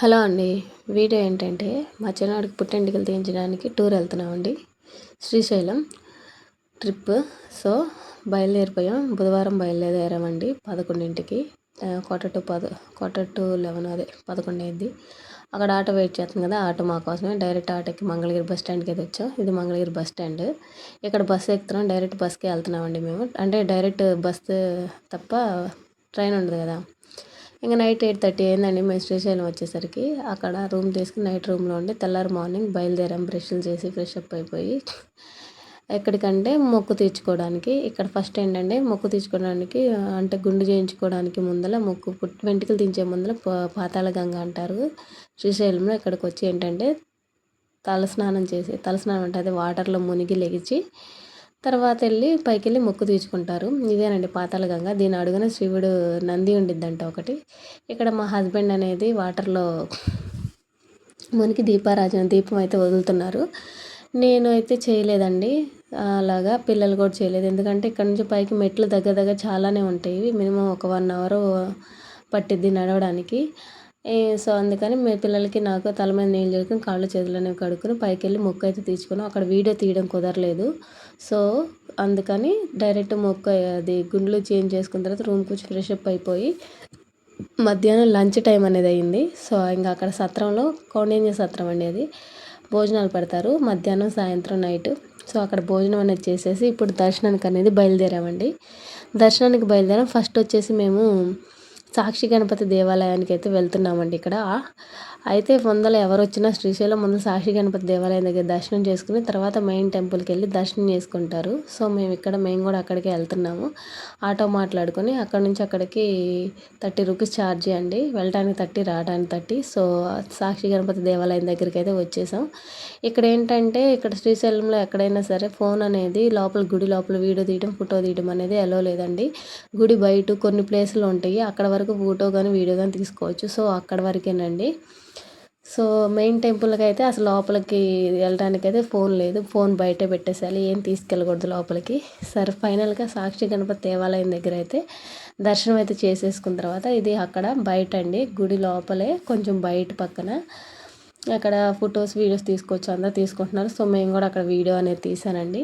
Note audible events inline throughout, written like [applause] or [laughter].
Hello అండి. Video ఏంటంటే మా చిన్నవాడికి పుట్టెంటికలు తీయించడానికి టూర్ వెళ్తున్నామండి. శ్రీశైలం ట్రిప్. సో బయలుదేరిపోయాం. బుధవారం బయలుదేరామండి పదకొండింటికి. క్వార్టర్ టు పద క్వార్టర్ టు లెవెన్ అదే పదకొండు అయింది. అక్కడ ఆటో వెయిట్ చేస్తుంది కదా ఆటో మా కోసమే డైరెక్ట్ ఆటోకి మంగళగిరి బస్ స్టాండ్కి అయితే వచ్చాం. ఇది మంగళగిరి బస్ స్టాండ్. ఇక్కడ బస్సు ఎక్కుతున్నాం డైరెక్ట్ బస్కి వెళ్తున్నామండి మేము. అంటే డైరెక్ట్ బస్సు తప్ప ట్రైన్ ఉండదు కదా. ఇంకా నైట్ ఎయిట్ థర్టీ అయిందండి మేము శ్రీశైలం వచ్చేసరికి. అక్కడ రూమ్ తీసుకుని నైట్ రూమ్లో ఉండి తెల్లారి మార్నింగ్ బయలుదేరాం. బ్రష్లు చేసి ఫ్రెష్ అప్ అయిపోయి ఎక్కడికంటే మొక్కు తీర్చుకోవడానికి. ఇక్కడ ఫస్ట్ ఏంటంటే మొక్కు తీర్చుకోవడానికి అంటే గుండు చేయించుకోవడానికి ముందల మొక్కు పుట్టి వెంట్రుకలు దించే ముందల పాతాళ గంగ అంటారు. శ్రీశైలంలో ఇక్కడికి వచ్చి ఏంటంటే తలస్నానం చేసి తలస్నానం అంటే అది వాటర్లో మునిగి లెగిచి తర్వాత వెళ్ళి పైకి వెళ్ళి మొక్కు తీర్చుకుంటారు. ఇదేనండి పాతాల గంగ. దీని అడుగున శివుడు నంది ఉండిద్దంట ఒకటి. ఇక్కడ మా హస్బెండ్ అనేది వాటర్లో మునికి దీపారాజన దీపం అయితే వదులుతున్నారు. నేను అయితే చేయలేదండి. అలాగా పిల్లలు కూడా చేయలేదు. ఎందుకంటే ఇక్కడ నుంచి పైకి మెట్లు దగ్గర దగ్గర చాలానే ఉంటాయి. మినిమం ఒక వన్ అవర్ పట్టిద్ది నడవడానికి. సో అందుకని మీ పిల్లలకి నాకు తల మీద నీళ్ళు చేసుకుని కాళ్ళు చేతులు అనేవి కడుక్కొని పైకి వెళ్ళి మొక్క అయితే తీసుకున్నాం అక్కడ వీడియో తీయడం కుదరలేదు. సో అందుకని డైరెక్ట్ మొక్క అది గుండ్లు చేంజ్ చేసుకున్న తర్వాత రూమ్కి వచ్చి ఫ్రెష్ అప్ అయిపోయి మధ్యాహ్నం లంచ్ టైం అనేది అయింది. సో ఇంకా అక్కడ సత్రంలో కౌండిన్య సత్రం అండి అది. భోజనాలు పెడతారు మధ్యాహ్నం సాయంత్రం నైట్. సో అక్కడ భోజనం అనేది చేసేసి ఇప్పుడు దర్శనానికి అనేది బయలుదేరామండి. దర్శనానికి బయలుదేరాం. ఫస్ట్ వచ్చేసి మేము సాక్షి గణపతి దేవాలయానికి అయితే వెళ్తున్నామండి ఇక్కడ. అయితే ముందర ఎవరు వచ్చినా శ్రీశైలం ముందు సాక్షి గణపతి దేవాలయం దగ్గర దర్శనం చేసుకుని తర్వాత మెయిన్ టెంపుల్కి వెళ్ళి దర్శనం చేసుకుంటారు. సో మేము ఇక్కడ మేము కూడా అక్కడికి వెళ్తున్నాము. ఆటో మాట్లాడుకొని అక్కడ నుంచి అక్కడికి థర్టీ రూపీస్ ఛార్జ్ అండి వెళ్ళటానికి థర్టీ రావడానికి థర్టీ. సో సాక్షి గణపతి దేవాలయం దగ్గరికి అయితే వచ్చేసాం. ఇక్కడ ఏంటంటే ఇక్కడ శ్రీశైలంలో ఎక్కడైనా సరే ఫోన్ అనేది లోపల గుడి లోపల వీడియో తీయడం ఫోటో తీయడం అనేది ఎలో లేదండి. గుడి బయట కొన్ని ప్లేసులు ఉంటాయి. అక్కడ వరకు ఫోటో కానీ వీడియో కానీ తీసుకోవచ్చు. సో అక్కడ వరకేనండి. సో మెయిన్ టెంపుల్కి అయితే అసలు లోపలికి వెళ్ళడానికి అయితే ఫోన్ లేదు. ఫోన్ బయటే పెట్టేసేయాలి. ఏం తీసుకెళ్ళకూడదు లోపలికి. సరే ఫైనల్గా సాక్షి గణపతి దేవాలయం దగ్గర అయితే దర్శనం అయితే చేసేసుకున్న తర్వాత ఇది అక్కడ బయట అండి గుడి లోపలే కొంచెం బయట పక్కన అక్కడ ఫొటోస్ వీడియోస్ తీసుకోవచ్చు. అందరూ తీసుకుంటున్నారు. సో మేము కూడా అక్కడ వీడియో అనేది తీసానండి.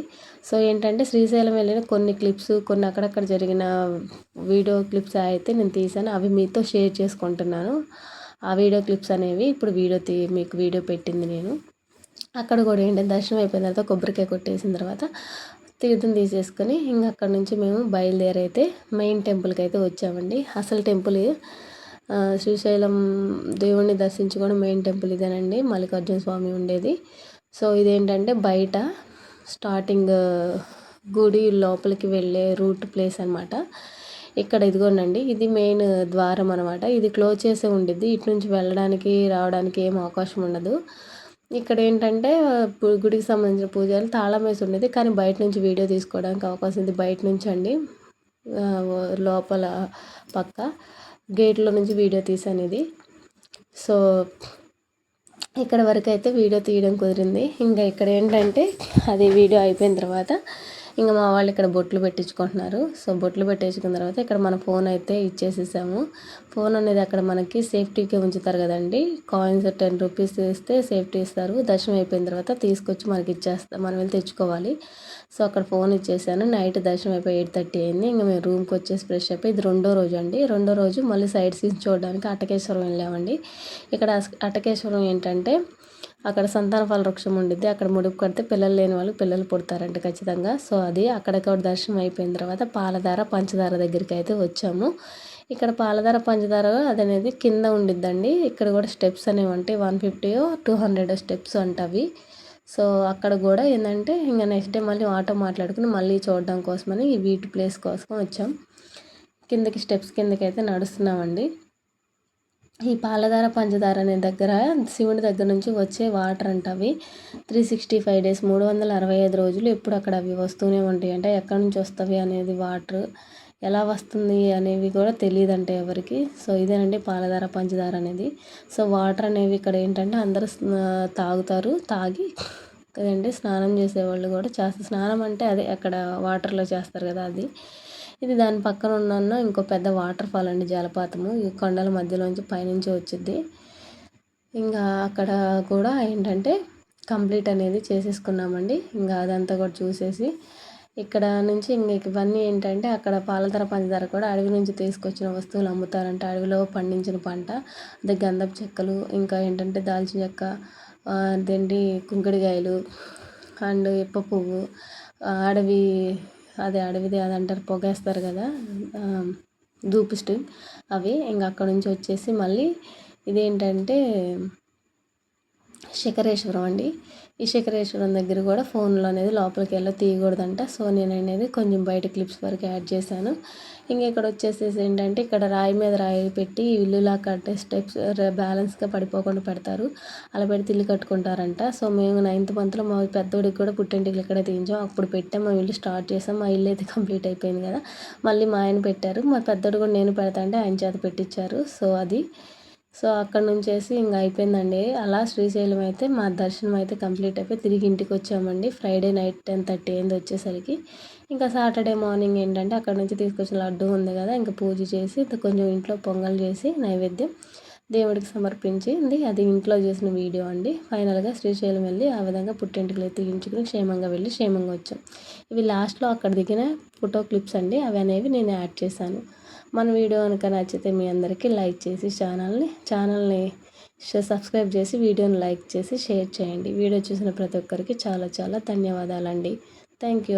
సో ఏంటంటే శ్రీశైలం వెళ్ళిన కొన్ని క్లిప్స్ కొన్ని అక్కడక్కడ జరిగిన వీడియో క్లిప్స్ అయితే నేను తీసాను. అవి మీతో షేర్ చేసుకుంటున్నాను. ఆ వీడియో క్లిప్స్ అనేవి ఇప్పుడు వీడియో తీ మీకు వీడియో పెట్టింది నేను. అక్కడ కూడా ఏంటంటే దర్శనం అయిపోయిన తర్వాత కొబ్బరికాయ కొట్టేసిన తర్వాత తీర్థం తీసేసుకొని ఇంకా అక్కడ నుంచి మేము బయలుదేరైతే మెయిన్ టెంపుల్కి అయితే వచ్చామండి. అసలు టెంపుల్ శ్రీశైలం దేవుణ్ణి దర్శించుకోవడం మెయిన్ టెంపుల్ ఇదేనండి. మల్లికార్జున స్వామి ఉండేది. సో ఇదేంటంటే బయట స్టార్టింగ్ గుడి లోపలికి వెళ్ళే రూట్ ప్లేస్ అనమాట ఇక్కడ ఇదిగోనండి ఇది మెయిన్ ద్వారం అనమాట ఇది క్లోజ్ చేసే ఉండిద్ది. ఇటు నుంచి వెళ్ళడానికి రావడానికి ఏం అవకాశం ఉండదు. ఇక్కడ ఏంటంటే గుడికి సంబంధించిన పూజలు తాళం వేసి ఉండేది కానీ బయట నుంచి వీడియో తీసుకోవడానికి అవకాశం ఉంది. బయట నుంచి అండి లోపల పక్క గేట్లో నుంచి వీడియో తీసాను ఇది. సో ఇక్కడ వరకు అయితే వీడియో తీయడం కుదిరింది. ఇంకా ఇక్కడ ఏంటంటే అది వీడియో అయిపోయిన తర్వాత ఇంకా మా వాళ్ళు ఇక్కడ బొట్లు పెట్టించుకుంటున్నారు. సో బొట్లు పెట్టించుకున్న తర్వాత ఇక్కడ మన ఫోన్ అయితే ఇచ్చేసేసాము. ఫోన్ అనేది అక్కడ మనకి సేఫ్టీకి ఉంచుతారు కదండి. కాయిన్స్ టెన్ రూపీస్ ఇస్తే సేఫ్టీ ఇస్తారు. దర్శనం అయిపోయిన తర్వాత తీసుకొచ్చి మనకి ఇచ్చేస్తారు మనం వెళ్ళి తెచ్చుకోవాలి. సో అక్కడ ఫోన్ ఇచ్చేసాను. నైట్ దర్శనం అయిపోయి ఎయిట్ థర్టీ అయింది. ఇంకా మేము రూమ్కి వచ్చేసి ఫ్రెష్ అయిపోయి ఇది రెండో రోజు అండి రెండో రోజు మళ్ళీ సైడ్ సీన్స్ చూడడానికి అటకేశ్వరం వెళ్ళామండి. ఇక్కడ అటకేశ్వరం ఏంటంటే అక్కడ సంతాన ఫల వృక్షం ఉండిద్ది. అక్కడ ముడుపు కడితే పిల్లలు లేని వాళ్ళు పిల్లలు పుడతారంట ఖచ్చితంగా. సో అది అక్కడక్కడ దర్శనం అయిపోయిన తర్వాత పాలధార పంచదార దగ్గరికి అయితే వచ్చాము. ఇక్కడ పాలధార పంచదార అది అనేది కింద ఉండిద్దండి. ఇక్కడ కూడా స్టెప్స్ అనేవి ఉంటాయి one fifty two hundred steps అంటవి so అక్కడ కూడా ఏంటంటే ఇంకా నెక్స్ట్ డే మళ్ళీ ఆటో మాట్లాడుకుని మళ్ళీ చూడడం కోసమని ఈ వీటి ప్లేస్ కోసం వచ్చాం. కిందకి స్టెప్స్ కిందకి అయితే నడుస్తున్నామండి. ఈ పాలధార పంచదార అనే దగ్గర శివుని దగ్గర నుంచి వచ్చే వాటర్ అంట అవి. త్రీ సిక్స్టీ ఫైవ్ డేస్ మూడు వందల అరవై ఐదు రోజులు ఎప్పుడు అక్కడ అవి వస్తూనే ఉంటాయి. అంటే ఎక్కడి నుంచి వస్తవి అనేది వాటర్ ఎలా వస్తుంది అనేవి కూడా తెలియదంటే ఎవరికి. సో ఇదేనండి పాలధార పంచదార అనేది. సో వాటర్ అనేవి ఇక్కడ ఏంటంటే అందరూ తాగుతారు తాగి కదండి స్నానం చేసేవాళ్ళు కూడా చేస్తారు. స్నానం అంటే అదే అక్కడ వాటర్లో చేస్తారు కదా అది. ఇది దాని పక్కన ఉన్న ఇంకో పెద్ద వాటర్ ఫాల్ అండి జలపాతము. ఈ కొండల మధ్యలోంచి పైనుంచి వచ్చింది ఇంకా అక్కడ కూడా ఏంటంటే కంప్లీట్ అనేది చేసేసుకున్నామండి. ఇంకా అదంతా కూడా చూసేసి ఇక్కడ నుంచి ఇంక ఇవన్నీ ఏంటంటే అక్కడ పాలధర పంచదార కూడా అడవి నుంచి తీసుకొచ్చిన వస్తువులు అమ్ముతారంట. అడవిలో పండించిన పంట అదే గంధపు చెక్కలు ఇంకా ఏంటంటే దాల్చిన చెక్క అదేంటి కుంకుడికాయలు అండ్ ఇప్ప పువ్వు అడవి అది అడవిది అది అంటారు పొగేస్తారు కదా ధూప్ అవి ఇంకా అక్కడ నుంచి వచ్చేసి మళ్ళీ ఇదేంటంటే శిఖరేశ్వరం అండి. ఈ శిఖరేశ్వరం దగ్గర కూడా ఫోన్లో అనేది లోపలికి వెళ్ళి తీయకూడదంట. సో నేను అనేది కొంచెం బయట క్లిప్స్ వరకు యాడ్ చేశాను. ఇంకా ఇక్కడ వచ్చేసేసి ఏంటంటే ఇక్కడ రాయి మీద రాయి పెట్టి ఇల్లులా కట్టే స్టెప్స్ బ్యాలెన్స్గా పడిపోకుండా పెడతారు. అలా పెడితే ఇల్లు కట్టుకుంటారంట. సో మేము నైన్త్ మంత్లో మా పెద్దోడికి కూడా పుట్టింటికి ఇక్కడే తీయించాం. అప్పుడు పెట్టాం మా ఇల్లు స్టార్ట్ చేసాం. మా ఇల్లు అయితే [laughs] కంప్లీట్ అయిపోయింది కదా. మళ్ళీ మా ఆయన పెట్టారు. మా పెద్దోడు కూడా నేను పెడతా అంటే ఆయన చేత పెట్టించారు సో అది సో అక్కడ నుంచేసి ఇంకా అయిపోయిందండి. అలా శ్రీశైలం అయితే మా దర్శనం అయితే కంప్లీట్ అయిపోయి తిరిగి ఇంటికి వచ్చామండి. ఫ్రైడే నైట్ టెన్ థర్టీ అయింది వచ్చేసరికి. ఇంకా సాటర్డే మార్నింగ్ ఏంటంటే అక్కడ నుంచి తీసుకొచ్చిన లడ్డు ఉంది కదా ఇంకా పూజ చేసి కొంచెం ఇంట్లో పొంగల్ చేసి నైవేద్యం దేవుడికి సమర్పించింది. అది ఇంట్లో చేసిన వీడియో అండి. ఫైనల్గా శ్రీశైలం వెళ్ళి ఆ విధంగా పుట్టింటికి తీయించుకుని క్షేమంగా వెళ్ళి క్షేమంగా వచ్చాం. ఇవి లాస్ట్లో అక్కడ దిగిన ఫోటో క్లిప్స్ అండి. అవి అనేవి నేను యాడ్ చేశాను. మన వీడియో కనుక నచ్చితే మీ అందరికీ లైక్ చేసి ఛానల్ని ఛానల్ని సబ్స్క్రైబ్ చేసి వీడియోని లైక్ చేసి షేర్ చేయండి. వీడియో చూసిన ప్రతి ఒక్కరికి చాలా చాలా ధన్యవాదాలండి. Thank you.